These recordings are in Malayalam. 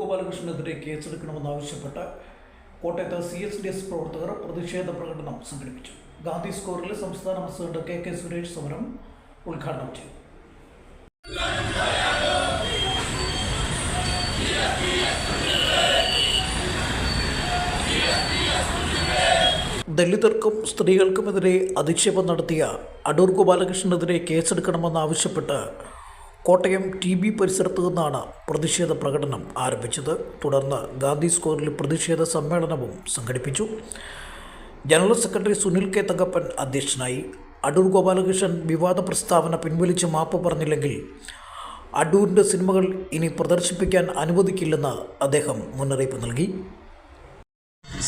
ഗോപാലകൃഷ്ണനെതിരെ കേസെടുക്കണമെന്നാവശ്യപ്പെട്ട് കോട്ടയത്ത് സി എസ് ഡി എസ് പ്രവർത്തകർ പ്രതിഷേധ പ്രകടനം സംഘടിപ്പിച്ചു. ഗാന്ധി സ്കോറിൽ സംസ്ഥാന പ്രസിഡന്റ് കെ കെ സുരേഷ് സമരം ഉദ്ഘാടനം ചെയ്തു. ദലിതർക്കും സ്ത്രീകൾക്കുമെതിരെ അധിക്ഷേപം നടത്തിയ അടൂർ ഗോപാലകൃഷ്ണനെതിരെ കേസെടുക്കണമെന്നാവശ്യപ്പെട്ട് കോട്ടയം ടി ബി പരിസരത്തു നിന്നാണ് പ്രതിഷേധ പ്രകടനം ആരംഭിച്ചത്. തുടർന്ന് ഗാന്ധി സ്ക്വയറിൽ പ്രതിഷേധ സമ്മേളനവും സംഘടിപ്പിച്ചു. General secretary Sunil K Thankappan അധ്യക്ഷനായി അടൂർ ഗോപാലകൃഷ്ണൻ വിവാദ പ്രസ്താവന പിൻവലിച്ച് മാപ്പ് പറഞ്ഞില്ലെങ്കിൽ അടൂരിന്റെ സിനിമകൾ ഇനി പ്രദർശിപ്പിക്കാൻ അനുവദിക്കില്ലെന്ന് അദ്ദേഹം മുന്നറിയിപ്പ് നൽകി.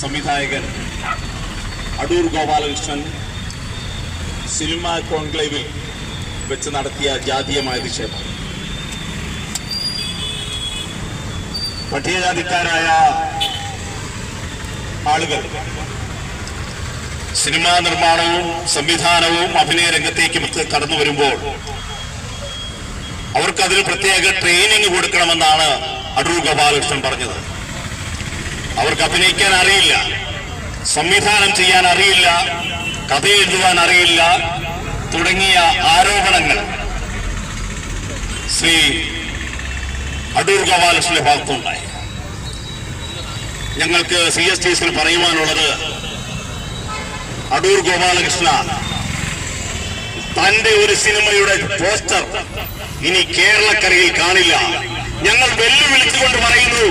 സംവിധായകൻ അടൂർ ഗോപാലകൃഷ്ണൻ സിനിമ കോൺക്ലേവിൽ വെച്ച് നടത്തിയ ജാതീയമായ നിക്ഷേപം പട്ടികജാതിക്കാരായ ആളുകൾ. സിനിമാ നിർമ്മാണവും സംവിധാനവും അഭിനയ രംഗത്തേക്കും കടന്നു വരുമ്പോൾ അവർക്ക് അതിന് പ്രത്യേക ട്രെയിനിങ് കൊടുക്കണമെന്നാണ് അടൂർ ഗോപാലകൃഷ്ണൻ പറഞ്ഞത്. അവർക്ക് അഭിനയിക്കാൻ അറിയില്ല സംവിധാനം ചെയ്യാൻ അറിയില്ല കഥ എഴുതുവാൻ അറിയില്ല തുടങ്ങിയ ആരോപണങ്ങൾ ശ്രീ അടൂർ ഗോപാലകൃഷ്ണന്റെ ഭാഗത്തുണ്ടായി ഞങ്ങൾക്ക് സി എസ് ടി എസിൽ പറയുവാനുള്ളത് അടൂർ ഗോപാലകൃഷ്ണ തന്റെ ഒരു സിനിമയുടെ പോസ്റ്റർ ഇനി കേരളക്കരയിൽ കാണില്ല. ഞങ്ങൾ വെല്ലുവിളിച്ചുകൊണ്ട് പറയുന്നു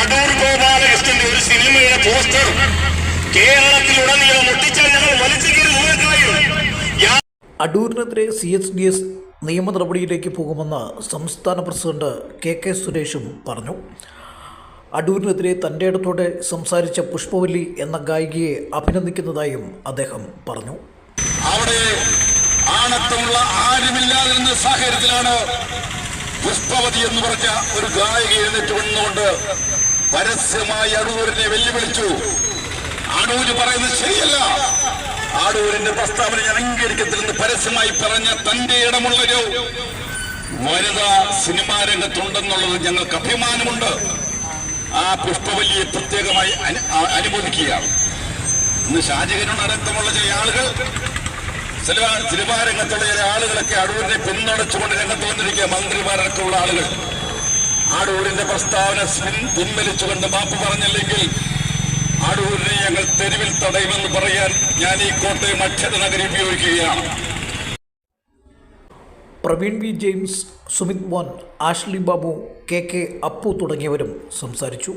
അടൂർ ഗോപാലകൃഷ്ണന്റെ ഒരു സിനിമയുടെ പോസ്റ്റർ കേരളത്തിലുടനീളം ഒട്ടിച്ചാൽ ഞങ്ങൾ വലിച്ചു കീറി അടൂരിനെതിരെ സി എസ് ഡി എസ് നിയമ നടപടിയിലേക്ക് പോകുമെന്ന് സംസ്ഥാന പ്രസിഡന്റ് കെ കെ സുരേഷും പറഞ്ഞു. അടൂരിനെതിരെ തന്റെ ഇടത്തോടെ സംസാരിച്ച പുഷ്പവല്ലി എന്ന ഗായികയെ അഭിനന്ദിക്കുന്നതായും അദ്ദേഹം പറഞ്ഞു. അവിടെ ആണത്തമുള്ള ആരുമില്ലാതിരുന്ന സാഹചര്യത്തിലാണ് പുഷ്പവതി എന്ന് പറഞ്ഞ ഒരു ഗായിക എഴുന്നേറ്റ് വന്നുകൊണ്ട് പരസ്യമായി അടൂരിനെ വെല്ലുവിളിച്ചു. അടൂര് പറയുന്നത് ശരിയല്ല. അടൂരിന്റെ പ്രസ്താവന ഞാൻ അംഗീകരിക്കത്തില്ലെന്ന് പരസ്യമായി പറഞ്ഞ തന്റെ ഇടമുള്ളൊരു വനിതാ സിനിമാ രംഗത്തുണ്ടെന്നുള്ളത് ഞങ്ങൾക്ക് അഭിമാനമുണ്ട്. ആ പുഷ്പവല്ലിയെ പ്രത്യേകമായി അനുമോദിക്കുകയാണ്. ഇന്ന് ഷാജകനോട് അടക്കമുള്ള ചില ആളുകൾ ചില സിനിമാ രംഗത്തുള്ള ചില ആളുകളൊക്കെ അടൂരിനെ പിന്തുണച്ചുകൊണ്ട് രംഗത്ത് വന്നിരിക്കുക. മന്ത്രിമാരടക്കമുള്ള ആളുകൾ. അടൂരിന്റെ പ്രസ്താവന പിൻ- പിൻവലിച്ചുകൊണ്ട് മാപ്പ് പറഞ്ഞില്ലെങ്കിൽ അടൂരിനെ ഞങ്ങൾ തെരുവിൽ തടയുമെന്ന് പറയാൻ ഞാൻ ഈ കോട്ടയം അക്ഷര നഗരി ഉപയോഗിക്കുകയാണ്. Praveen V James Sumith Mon Ashley Babu K K Appu തുടങ്ങിയവരും സംസാരിച്ചു.